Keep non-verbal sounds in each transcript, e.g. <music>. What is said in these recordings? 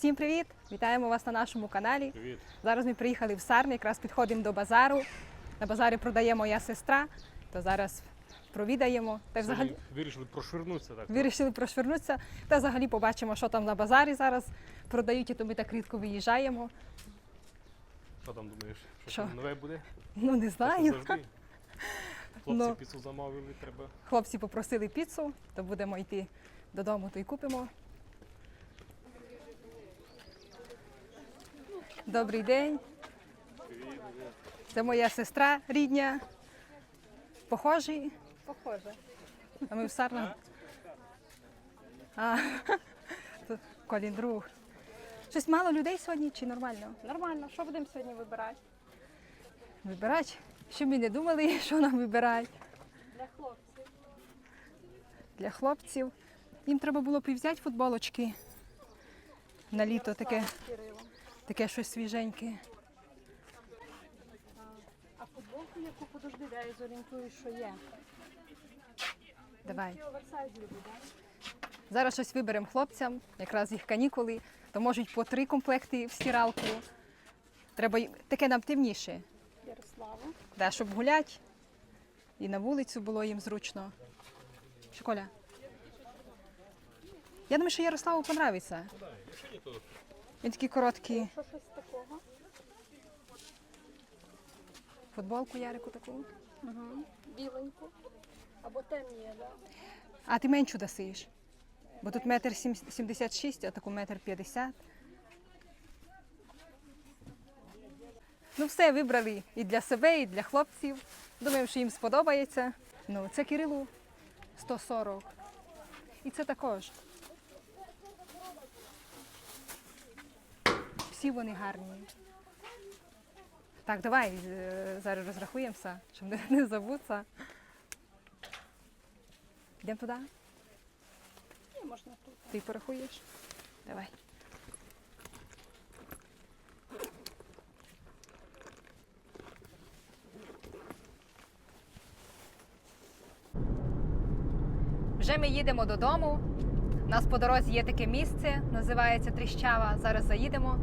Всім привіт! Вітаємо вас на нашому каналі. Привіт. Зараз ми приїхали в Сарни, якраз підходимо до базару. На базарі продає моя сестра, то зараз провідаємо. Та взагалі Вирішили прошвирнутися так. вирішили прошвернутися. Та взагалі побачимо, що там на базарі зараз продають, і то ми так рідко виїжджаємо. Що там думаєш? Що, Що? там нове буде? Ну не знаю. Хлопці Ну. піцу замовили, треба. Хлопці попросили піцу, то будемо йти додому, то й купимо. Добрий день. Це моя сестра рідня. Похожі. Похоже. А ми в Сарнах. А, тут Колін друг. Щось мало людей сьогодні чи нормально? Нормально. Що будемо сьогодні вибирати? Вибирати? Щоб ми не думали, <laughs> що нам вибирати. Для хлопців. для хлопців. Їм треба було б і взяти футболочки на літо таке, з Кирилом. Таке щось свіженьке. А футболку яку подожди, я зорієнтую, що є. Давай. Зараз щось виберемо хлопцям, якраз їх канікули, то можуть по три комплекти в стиралку. Треба таке нам темніше, Ярослава. да, щоб гуляти. І на вулицю було їм зручно. Що, Коля? Я думаю, що Ярославу подобається. Він такий короткий. Що щось такого? Футболку Ярику таку. Угу. Біленьку. Або темні, є, да? А ти меншу дасиш. Бо тут метр сім- сімдесят шість, а таку метр п'ятдесят. Ну все, вибрали і для себе, і для хлопців. Думаємо, що їм сподобається. Ну, це Кирилу 140. І це також. Всі вони гарні. Так, давай е, зараз розрахуємося, щоб не, не забутися. Йдемо туди? І можна тут. Ти порахуєш? Давай. Вже ми їдемо додому. У нас по дорозі є таке місце, називається Тріщава. Зараз заїдемо.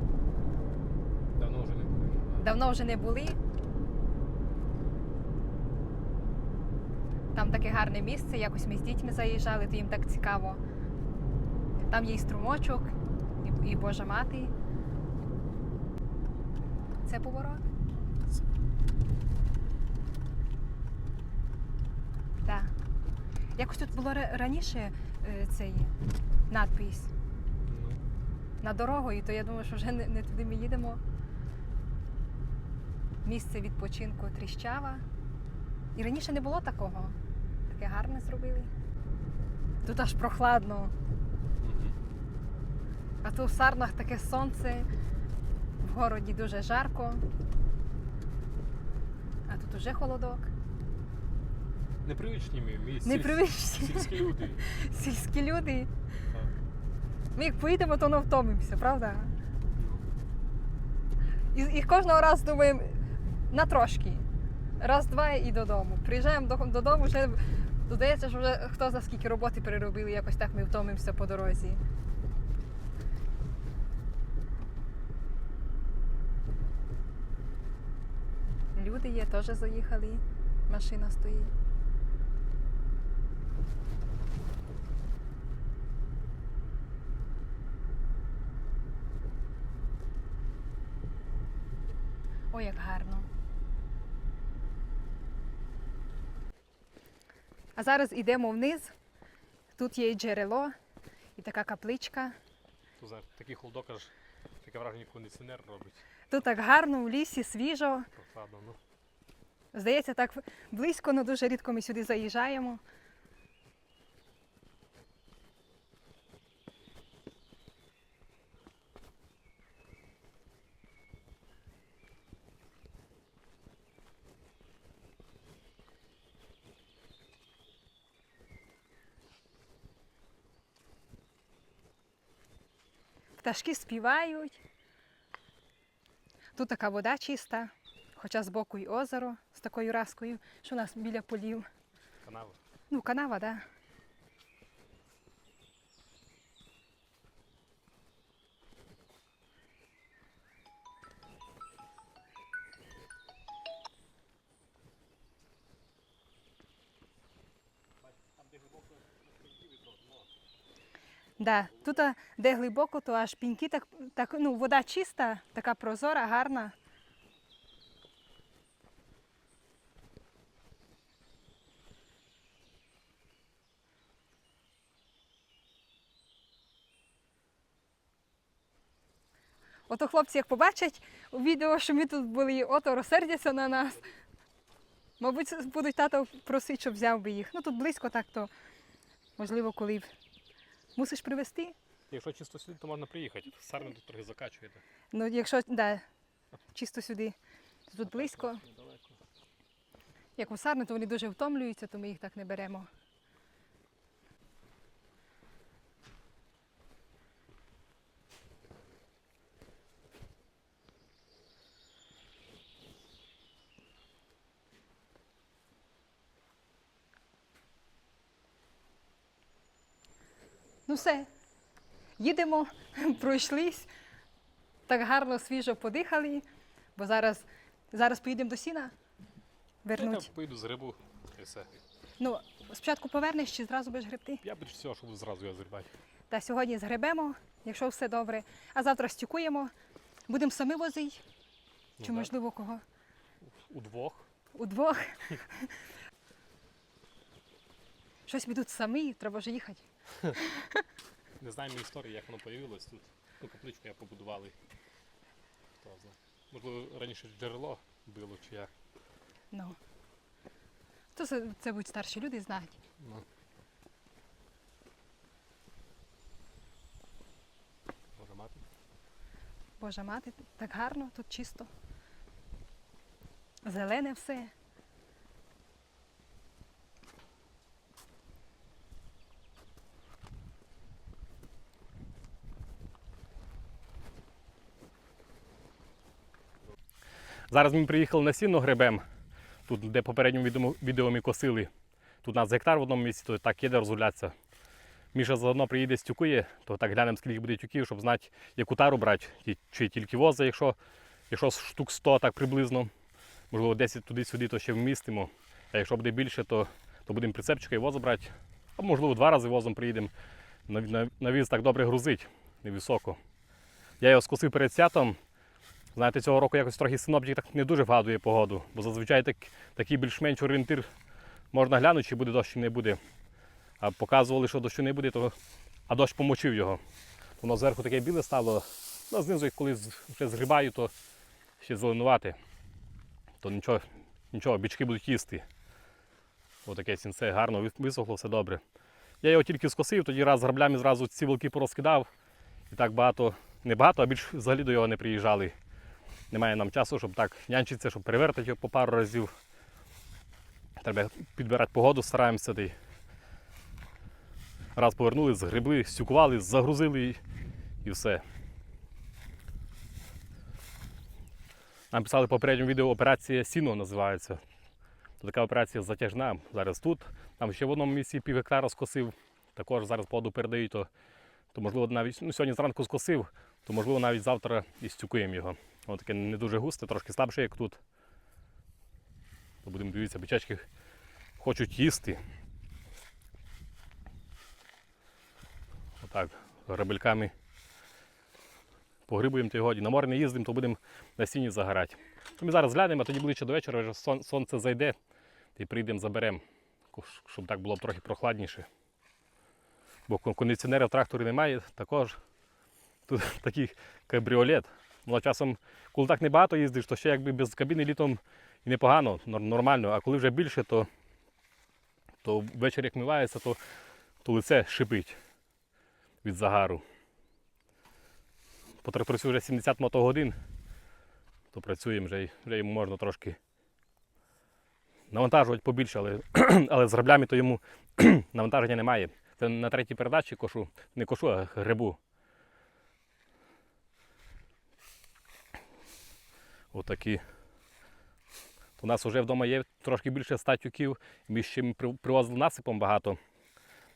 Давно вже не були. Давно вже не були. Там таке гарне місце, якось ми з дітьми заїжджали, то їм так цікаво. Там є і струмочок, і, і Божа мати. Це поворот? Так. Якось тут було раніше е, цей надпис Ну, на дорогою, то я думаю, що вже не, не туди ми їдемо. Місце відпочинку тріщава. І раніше не було такого. Таке гарне зробили. Тут аж прохладно. А тут в Сарнах таке сонце, в городі дуже жарко. А тут уже холодок. Непривичні ми, ми Непривичні. сільські люди. <laughs> Сільські люди. Так. Ми як поїдемо, то не втомимося, правда? Ну, І, і кожного разу думаємо на трошки. Раз-два і додому. Приїжджаємо додому, вже додається, що вже хто за скільки роботи переробили, якось так ми втомимося по дорозі. Люди є, теж заїхали. Машина стоїть. Ой, як гарно. А зараз йдемо вниз. Тут є і джерело, і така капличка. Тут такий холодок аж таке враження кондиціонер робить. Тут так гарно в лісі, свіжо. Прохладно. Ну. Здається, так близько, але дуже рідко ми сюди заїжджаємо. Пташки співають. Тут така вода чиста, хоча з боку й озеро з такою раскою, що у нас біля полів. Канава. Ну, канава, так. Да. Да. Тут, де глибоко, то аж піньки, так, так, ну, вода чиста, така прозора, гарна. Ото хлопці, як побачать у відео, що ми тут були, ото розсердяться на нас. Мабуть, будуть тато просити, щоб взяв би їх. Ну тут близько так, то можливо, коли б мусиш привезти. Якщо чисто сюди, то можна приїхати. Сарни тут трохи закачуєте. Ну, якщо да, чисто сюди, тут близько. Як у сарни, то вони дуже втомлюються, то ми їх так не беремо. Ну все, їдемо, <laughs> пройшлись, так гарно свіжо подихали, бо зараз, зараз поїдемо до сіна. Я поїду з рибу і все. Ну, спочатку повернеш чи зразу будеш гребти? Я більше всього, що буду зразу його зрібати. Та сьогодні згребемо, якщо все добре. А завтра стюкуємо. Будемо самі возити, чи Ну, да. можливо кого? Удвох. Удвох. <laughs> Щось ми тут самі, треба вже їхати. <laughs> Не знаємо історії, як воно появилось тут. Ну, капличку я побудували. Хто знає. Можливо, раніше джерело було чи як. Ну. То це, це будуть старші люди знають. Ну. Може мати. Божа мати, так гарно, тут чисто. Зелене все. Зараз ми приїхали на сіно гребем. Тут, де попередньому відео, ми косили. Тут у нас гектар в одному місці, то так їде розгулятися. Міша заодно приїде стюкує, то так глянемо, скільки буде тюків, щоб знати, яку тару брати, чи тільки воза, якщо, якщо штук 100 так приблизно. Можливо, 10 туди-сюди, то ще вмістимо. А якщо буде більше, то, то будемо прицепчика і воза брати. А можливо, два рази возом приїдемо. На віз так добре грузить, невисоко. Я його скосив перед святом. Знаєте, цього року якось трохи синоптик так не дуже вгадує погоду, бо зазвичай так, такий більш-менш орієнтир можна глянути, чи буде дощ, чи не буде. А показували, що дощу не буде, то... а дощ помочив його. Воно зверху таке біле стало, ну, знизу, як коли вже згрібаю, то ще зеленувати. То нічого, нічого, бички будуть їсти. Отаке сінце гарно, висохло, все добре. Я його тільки скосив, тоді раз граблями зразу ці волки порозкидав. І так багато, не багато, а більш взагалі до його не приїжджали. Немає нам часу, щоб так нянчитися, щоб перевертати його по пару разів. Треба підбирати погоду, стараємося. та Раз повернули, згребли, стюкували, загрузили і, і все. Нам писали в попередньому відео операція Сіно називається. То така операція затяжна. Зараз тут. Там ще в одному місці пів гектара скосив. Також зараз поду передають, то, то можливо навіть ну, сьогодні зранку скосив, то можливо навіть завтра і стюкуємо його. Воно таке не дуже густе, трошки слабше, як тут. То будемо дивитися, бичачки хочуть їсти. Отак, грабельками погрибуємо годі. На море не їздимо, то будемо на сіні загорати. То Ми зараз глянемо, а тоді ближче до вечора вже сон- сонце зайде і прийдемо заберемо, щоб так було трохи прохладніше. Бо кон- кондиціонера в тракторі немає, також тут <laughs> такий кабріолет. Ну, часом, коли так небагато їздиш, то ще якби без кабіни літом і непогано, нормально. А коли вже більше, то, то ввечері як мивається, то, то лице шипить від загару. По тракторці вже 70 мотогодин, то працюємо вже, й- вже йому можна трошки навантажувати побільше, але, <clears throat> але з граблями то йому <clears throat> навантаження немає. Це на третій передачі кошу, не кошу, а грибу. Отакі. У нас вже вдома є трошки більше ста тюків. Ми ще привозили насипом багато.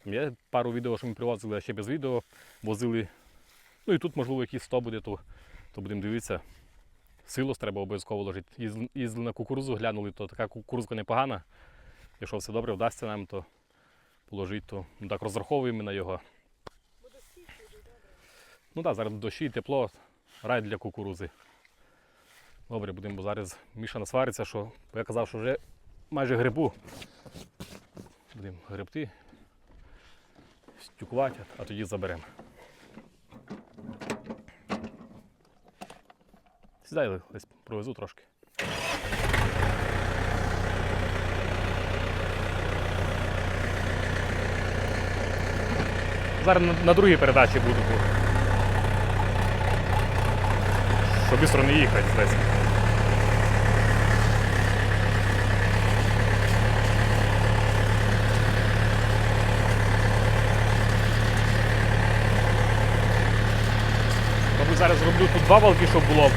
Є пару відео, що ми привозили, а ще без відео возили. Ну і тут, можливо, якісь 100 буде, то, то будемо дивитися. Силос треба обов'язково ложити. Їздили, на кукурузу, глянули, то така кукурузка непогана. Якщо все добре вдасться нам, то положити, то ну, так розраховуємо на його. Ну так, зараз дощі, тепло, рай для кукурузи. Добре, будемо, бо зараз Міша насвариться, що я казав, що вже майже грибу. Будемо гребти, стюкувати, а тоді заберемо. Сідай, десь провезу трошки. Зараз на, другій передачі буду. Щоб бістро не їхати десь. Мабуть, зараз зроблю тут два валки, щоб було.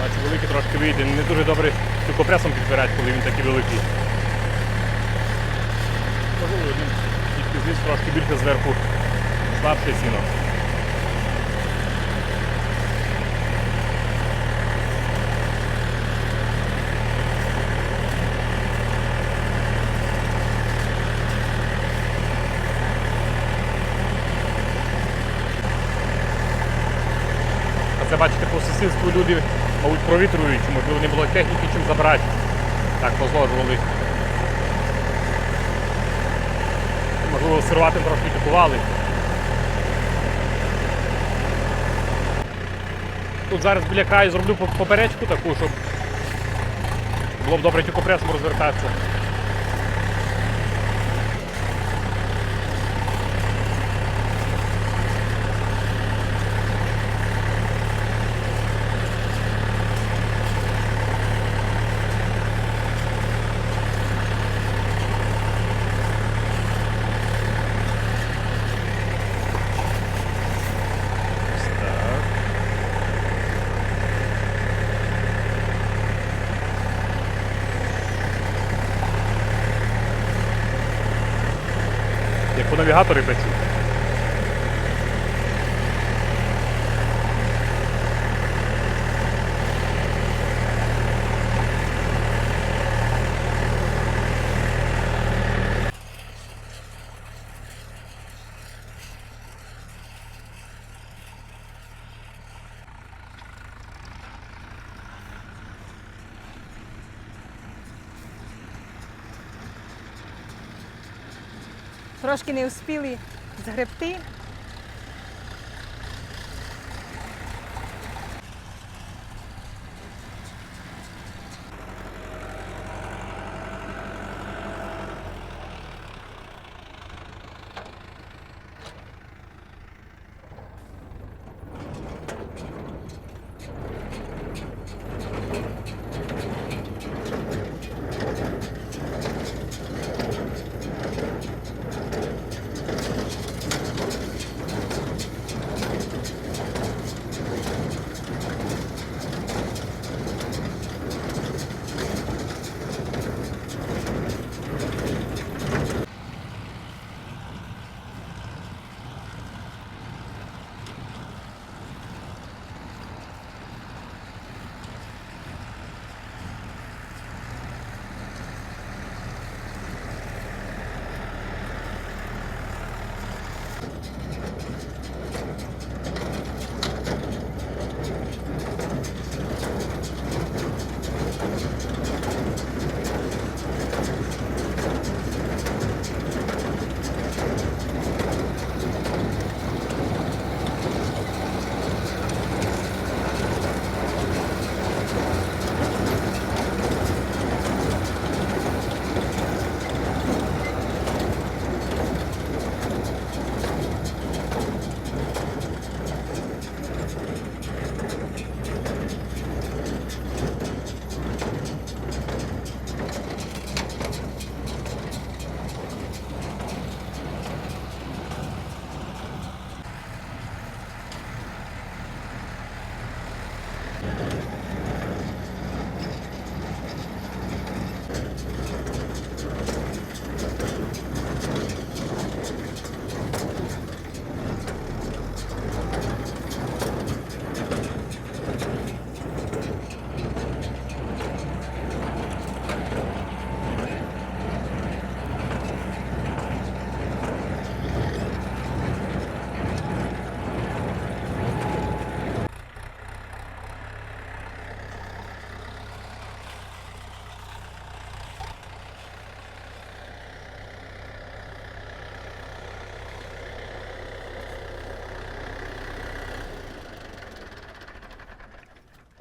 Бачу, великий трошки вийде. Не дуже добре тюкопресом підбирати, коли він такий великий. Можливо, він тільки зліз трошки більше зверху слабше сіно. А це бачите, люди, мабуть, провітрюють, можливо, не було техніки чим забрати. Так позложували. Можливо, сируватим трошки тюкували. Тут зараз біля краю зроблю поперечку таку, щоб було б добре тюкопресом розвертатися. Ось так. Як по навігаторі Трошки не успіли згребти.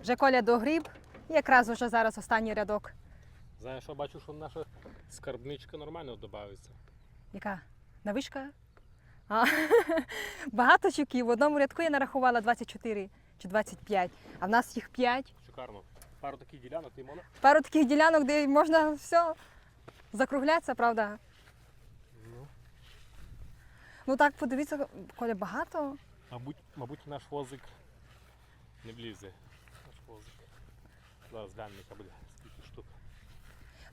Вже Коля догріб. І якраз уже зараз останній рядок. Знаєш, що бачу, що наша скарбничка нормально додається. Яка? Навишка? А, <laughs> багато чуків. В одному рядку я нарахувала 24 чи 25, а в нас їх 5. Шикарно. Пару таких ділянок і можна. Пару таких ділянок, де можна все закруглятися, правда? Ну. Ну так, подивіться, Коля, багато. Мабуть, мабуть, наш возик не влізе. Наш. Зараз глянемо, буде скільки штук.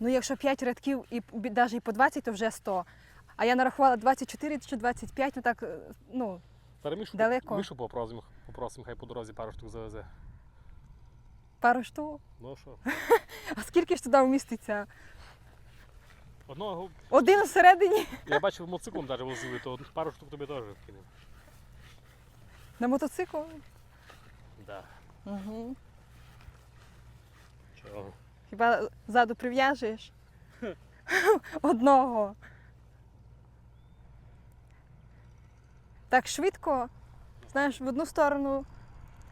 Ну, якщо 5 рядків і навіть і по 20, то вже 100. А я нарахувала 24 чи 25, ну так, е, ну, Зараз Мішу, Далеко. Мішу попросимо, попросимо, хай по дорозі пару штук завезе. пару штук. Ну що, <laughs> А скільки ж туди вміститься? одного Один всередині я бачив мотоциклом навіть возили, то пару штук тобі теж вкинемо. на мотоцикл. Да. Угу. Чого? Хіба ззаду прив'яжеш? <laughs> Одного. Так швидко, знаєш, в одну сторону,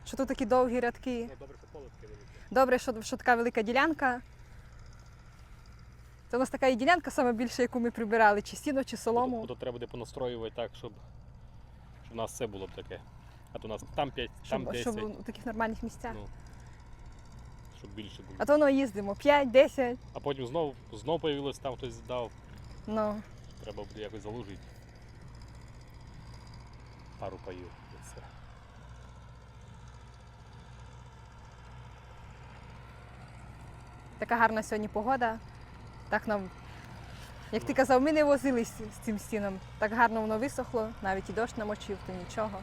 що тут такі довгі рядки. Ну, добре, що поле таке велике. Добре, що, що така велика ділянка. Це у нас така і ділянка саме більше, яку ми прибирали, чи сіно, чи солому. Ото треба буде понастроювати так, щоб, щоб у нас все було б таке. А то у нас там 5, там Щоб, 10, щоб у таких нормальних місцях. ну, щоб більше було. А то воно їздимо 5, 10. А потім знов, знов появилось, там хтось дав, Ну. треба буде якось залужити. Пару паїв. і все. Така гарна сьогодні погода. Так нам, як ти казав, ми не возились з цим стіном. Так гарно воно висохло, навіть і дощ намочив, то нічого.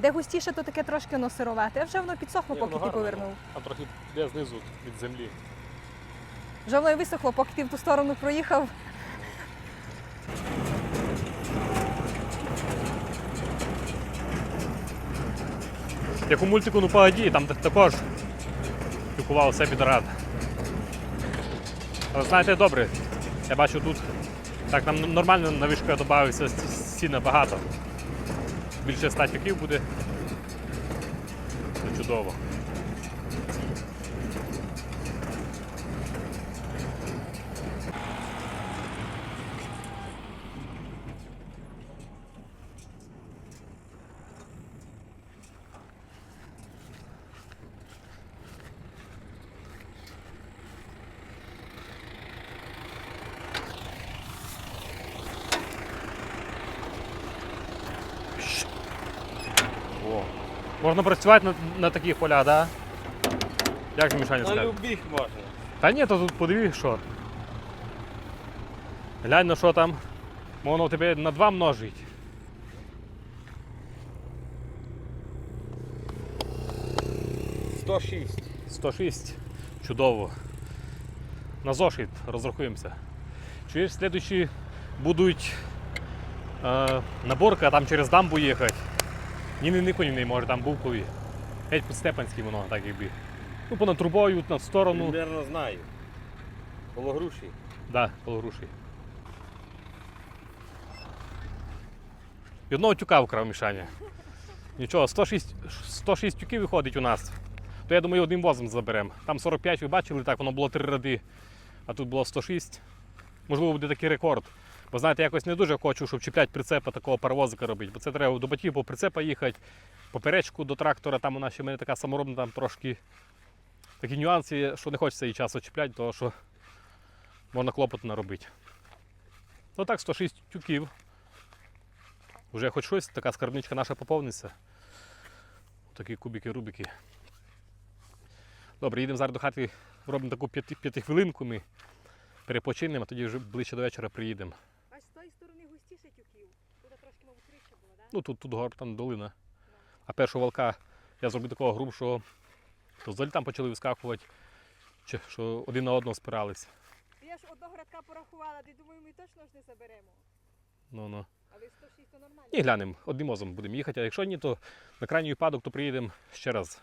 Де густіше, то таке трошки воно сировате, а вже воно підсохло, Ні, поки воно ти гарно, повернув. Там трохи йде знизу від землі. Вже воно і висохло, поки ти в ту сторону проїхав. Як у мультику ну погоді, там також спілкував все підряд. Але знаєте, добре, я бачу тут так нам нормально на вишку додався стіна багато. Більше ста тюків буде. Це чудово. Можна працювати на, на таких полях, так? Да? Як же Мішаня На любих можна. Та ні, то тут подивись, що. Глянь на що там. Воно тебе на два множить. — 106. 106. Чудово. На зошит розрахуємося. Чуєш, слідуючі будуть е, наборка там через дамбу їхати. Ні, не Никонівний, може там Бувкові. Геть під Степанський воно, так якби. Ну, понад трубою, на сторону. Примерно знаю. Коло груші. Да, коло груші. І одного тюка вкрав Мішаня. Нічого, 106, 106 тюків виходить у нас. То я думаю, одним возом заберемо. Там 45 ви бачили, так воно було три ради, а тут було 106. Можливо, буде такий рекорд. Бо знаєте, якось не дуже хочу, щоб чіпляти прицепа такого паровозика робити. Бо це треба до батьків по прицепа їхати, поперечку до трактора, там у нас ще в мене така саморобна, там трошки такі нюанси, що не хочеться її часу чіпляти, тому що можна клопоту наробити. Ну так, 106 тюків. Вже хоч щось, така скарбничка наша поповниться. Такі кубики-рубики. Добре, їдемо зараз до хати, робимо таку п'яти- п'ятихвилинку ми. Перепочинемо, а тоді вже ближче до вечора приїдемо. А з тої сторони густіше тюків. Тут трошки, мабуть, крижче було, так? Ну тут, тут гор, там долина. А першого волка я зробив такого грубшого, то взагалі там почали вискакувати, чи- що один на одного спирались. Я ж одного рядка порахувала, ти думаю, ми точно ж не заберемо. Ну, ну. Але 106 то нормально. І глянемо, одним мозом будемо їхати, а якщо ні, то на крайній випадок, то приїдемо ще раз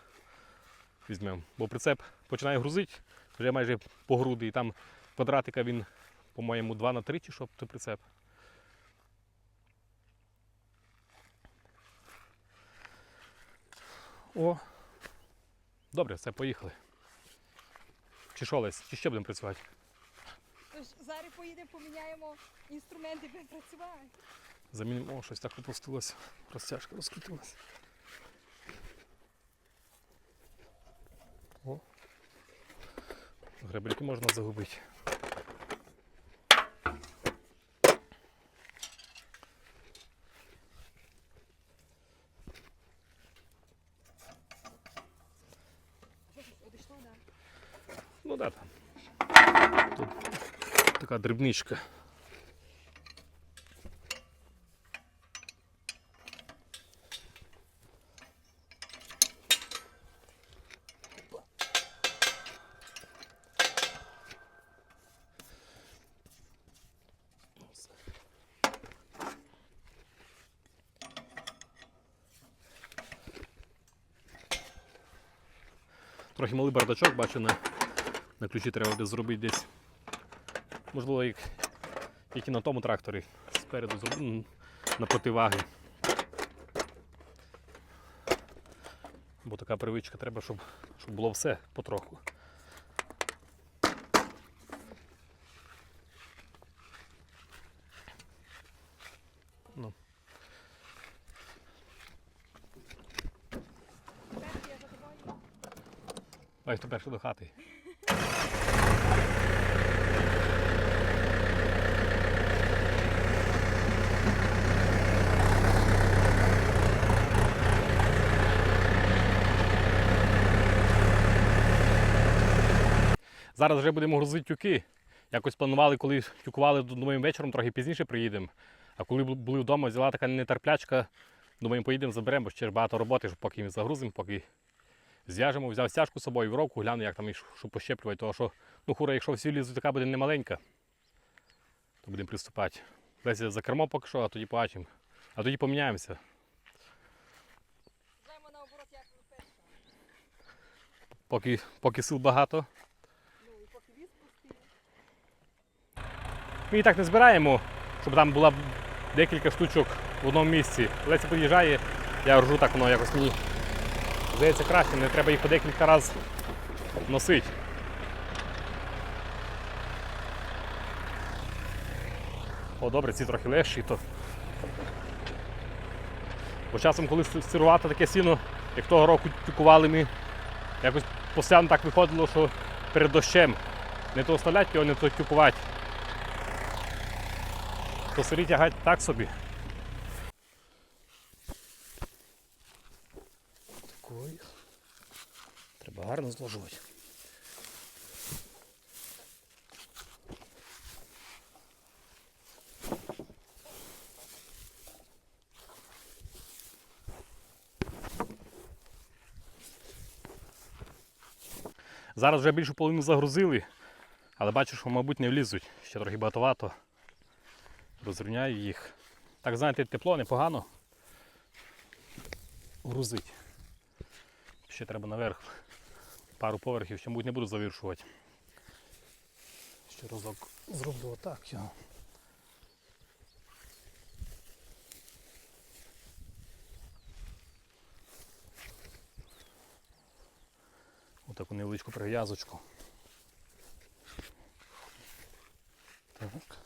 візьмемо. Бо прицеп починає грузити, вже майже по груди, і там квадратика він, по-моєму, 2 на 3 чи що той прицеп. О, Добре, все, поїхали. Чи що, Лесь, чи ще будемо працювати? Тож зараз поїдемо, поміняємо інструменти, будемо працювати. Замінимо, О, щось так опустилося. Розтяжка розкрутилася. О. Гребельки можна загубити. Одійшло, так. Ну да там. Тут дрібничка. Трохи малий бардачок, бачу, на, на ключі треба десь зробити десь. Можливо, як, як на тому тракторі спереду зроблю на противаги. Бо така привичка треба, щоб, щоб було все потроху. Ну. Ой, хто перший до хати. Зараз вже будемо грузити тюки. Якось планували, коли тюкували, думаємо, вечором трохи пізніше приїдемо. А коли були вдома, взяла така нетерплячка. Думаємо, поїдемо, заберемо, бо ще ж багато роботи, щоб поки ми загрузимо, поки зв'яжемо. Взяв стяжку з собою в ровку, гляну, як там і що- пощеплювати. Тому що ну, хура, якщо всі лізуть, така буде немаленька, то будемо приступати. Леся за кермо поки що, а тоді побачимо. А тоді поміняємося. Поки, поки сил багато. Ну і поки віз пустий. Ми і так не збираємо, щоб там була декілька штучок в одному місці. Леся під'їжджає, я ржу так воно якось мені. Здається краще, не треба їх по декілька разів носити. О, добре, ці трохи легші, то. Бо часом, коли с- сирувати таке сіно, як того року тюкували ми, якось постійно так виходило, що перед дощем не то оставляти його, не то тюкувати. То сирі тягать так собі. Такої. Треба гарно зложувати. Зараз вже більшу половину загрузили, але бачу, що, мабуть, не влізуть. Ще трохи багатовато. Розрівняю їх. Так, знаєте, тепло непогано. Грузить. Ще треба наверх. Пару поверхів, ще, мабуть, не буду завіршувати. Ще разок зроблю отак його. Отаку невеличку прив'язочку. Так.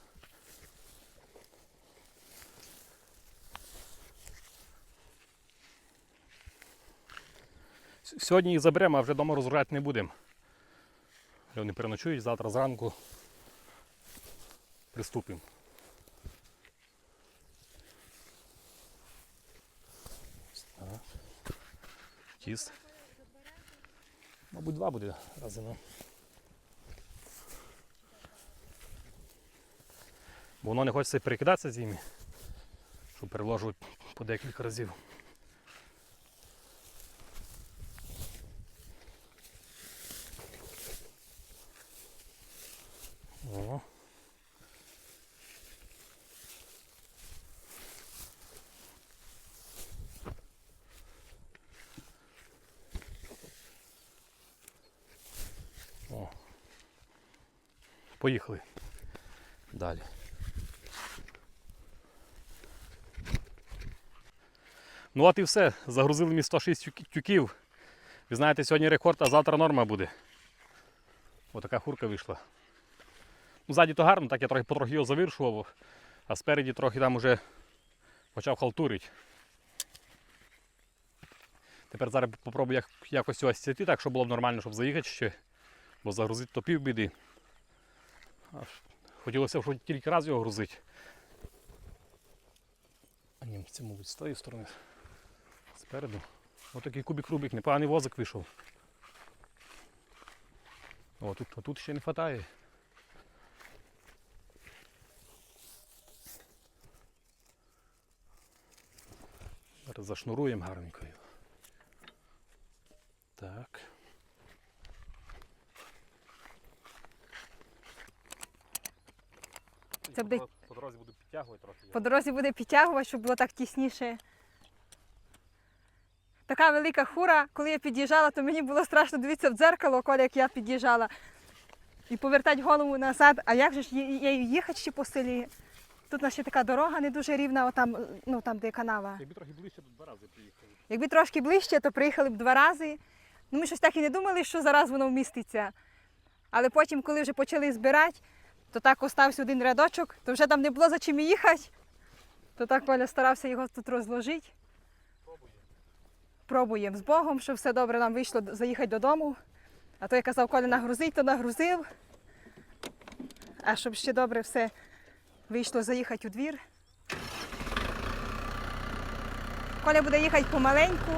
Сьогодні їх заберемо, а вже вдома розгружати не будемо. Вони переночують, завтра зранку приступимо. Тіс. Мабуть, два буде разом. Бо воно не хочеться перекидатися з ними, щоб переложувати по декілька разів. О. О. Поїхали. Далі. Ну от і все. Загрузили ми 106 тюків. Ви знаєте, сьогодні рекорд, а завтра норма буде. Отака хурка вийшла. Ну, ззаді то гарно, так я трохи потрохи його завиршував, а спереді трохи там уже почав халтурити. Тепер зараз попробую як, якось його сіти, так, щоб було б нормально, щоб заїхати ще, бо загрузити то півбіди. Аж Хотілося б, тільки раз його грузити. А ні, це, мабуть, з тої сторони. Спереду. Отакий кубик Рубик, непоганий возик вийшов. О, тут, тут ще не вистачає. Зараз зашнуруємо гарненько його. Так. Це буде- По дорозі буду підтягувати трохи. По дорозі буде підтягувати, щоб було так тісніше. Така велика хура, коли я під'їжджала, то мені було страшно дивитися в дзеркало, коли як я під'їжджала. І повертати голову назад. А як же ж є- їхати ще по селі? Тут у нас ще така дорога не дуже рівна, отам, ну, там, де канава. Якби трохи ближче до два рази приїхали. Якби трошки ближче, то приїхали б два рази. Ну, ми щось так і не думали, що зараз воно вміститься. Але потім, коли вже почали збирати, то так остався один рядочок, то вже там не було за чим їхати. То так Коля старався його тут розложити. Пробуємо з Богом, щоб все добре нам вийшло заїхати додому. А то я казав, Коля нагрузить, то нагрузив. А щоб ще добре все вийшло заїхати у двір. Коля буде їхати помаленьку.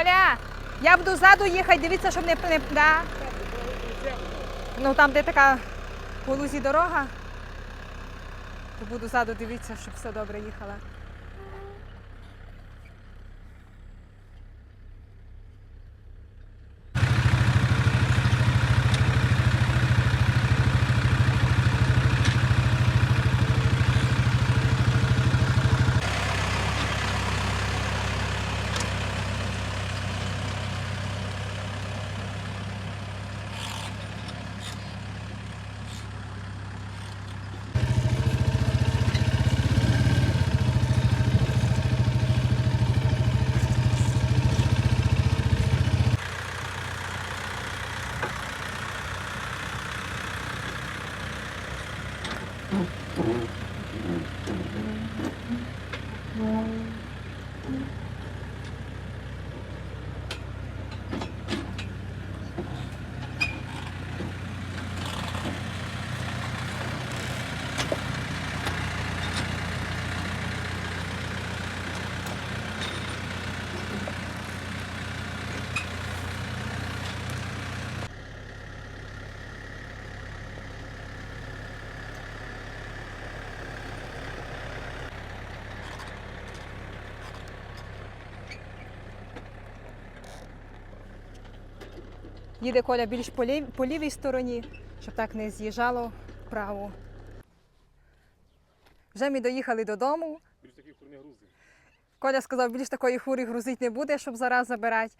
Коля, я буду ззаду їхати, дивіться, щоб не, не да. Ну там, де така по лузі дорога, то буду ззаду дивитися, щоб все добре їхала. Їде Коля більш по, лів- по лівій стороні, щоб так не з'їжджало вправо. Вже ми доїхали додому. Більш такі хурні грузи. Коля сказав, більш такої фури грузити не буде, щоб зараз забирати.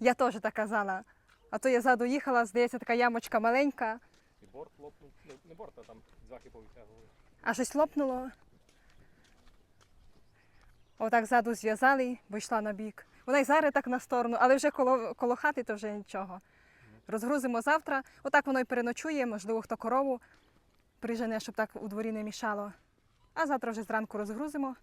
Я теж так казала. А то я ззаду їхала, здається, така ямочка маленька, І борт лопнув. Не, не борт, а там зваки повитягували. а щось лопнуло. Отак ззаду зв'язали, бо йшла на бік. Вона й зараз так на сторону, але вже коло, коло хати то вже нічого. Розгрузимо завтра. Отак воно й переночує, можливо, хто корову прижене, щоб так у дворі не мішало. А завтра вже зранку розгрузимо.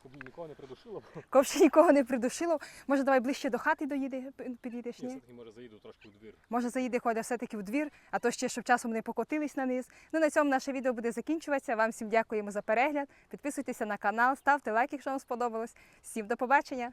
Щоб нікого не придушило, ще нікого не придушило. Може, давай ближче до хати доїде, підійдеш, ні? все-таки може заїду трошки у двір. Може, заїде Коля все-таки в двір, а то ще, щоб часом не покотились на низ. Ну, на цьому наше відео буде закінчуватися. Вам всім дякуємо за перегляд. Підписуйтеся на канал, ставте лайк, якщо вам сподобалось. Всім до побачення!